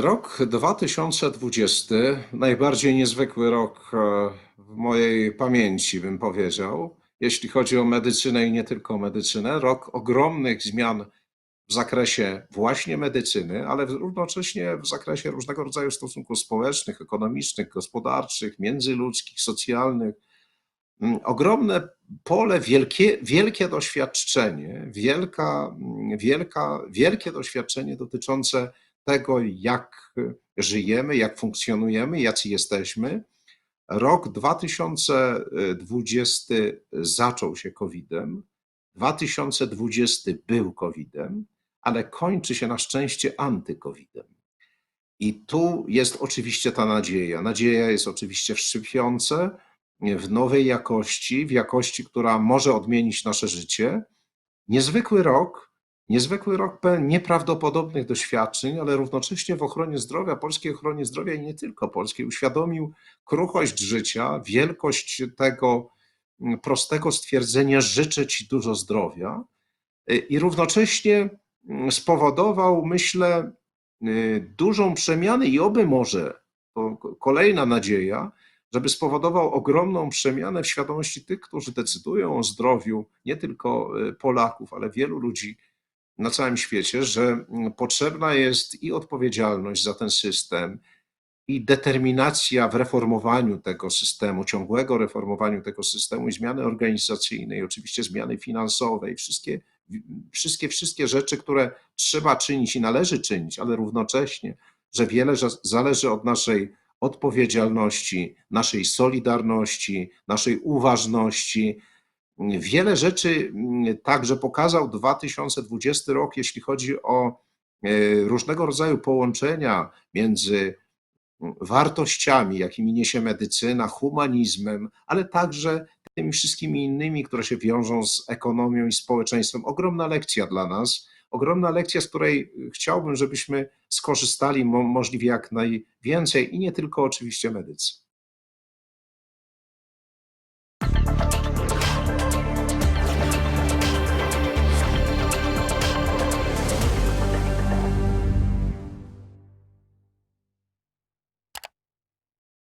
Rok 2020, najbardziej niezwykły rok e, w mojej pamięci, bym powiedział, jeśli chodzi o medycynę i nie tylko o medycynę. Rok ogromnych zmian w zakresie właśnie medycyny, ale równocześnie w zakresie różnego rodzaju stosunków społecznych, ekonomicznych, gospodarczych, międzyludzkich, socjalnych. Mm, Ogromne pole, wielkie, wielkie doświadczenie, wielka, mm, wielka, wielkie doświadczenie dotyczące tego, jak żyjemy, jak funkcjonujemy, jacy jesteśmy. Rok 2020 zaczął się COVID-em, 2020 był COVID-em, ale kończy się na szczęście anty-COVID-em. I tu jest oczywiście ta nadzieja. Nadzieja jest oczywiście w szczepionce, w nowej jakości, w jakości, która może odmienić nasze życie. Niezwykły rok, niezwykły rok pełen nieprawdopodobnych doświadczeń, ale równocześnie w ochronie zdrowia, polskiej ochronie zdrowia i nie tylko polskiej, uświadomił kruchość życia, wielkość tego mm, prostego stwierdzenia: życzę Ci dużo zdrowia. Y, I równocześnie mm, spowodował, myślę, y, dużą przemianę i oby może, to ko- kolejna nadzieja, żeby spowodował ogromną przemianę w świadomości tych, którzy decydują o zdrowiu nie tylko y, Polaków, ale wielu ludzi na całym świecie, że mm, potrzebna jest i odpowiedzialność za ten system, i determinacja w reformowaniu tego systemu, ciągłego reformowaniu tego systemu i zmiany organizacyjnej, oczywiście zmiany finansowej, wszystkie, wszystkie, wszystkie rzeczy, które trzeba czynić i należy czynić, ale równocześnie, że wiele za- zależy od naszej odpowiedzialności, naszej solidarności, naszej uważności. Wiele rzeczy mm, także pokazał 2020 rok, jeśli chodzi o e, różnego rodzaju połączenia między wartościami, jakimi niesie medycyna, humanizmem, ale także tymi wszystkimi innymi, które się wiążą z ekonomią i społeczeństwem. Ogromna lekcja dla nas, ogromna lekcja, z której chciałbym, żebyśmy skorzystali mo- możliwie jak najwięcej i nie tylko oczywiście medycy.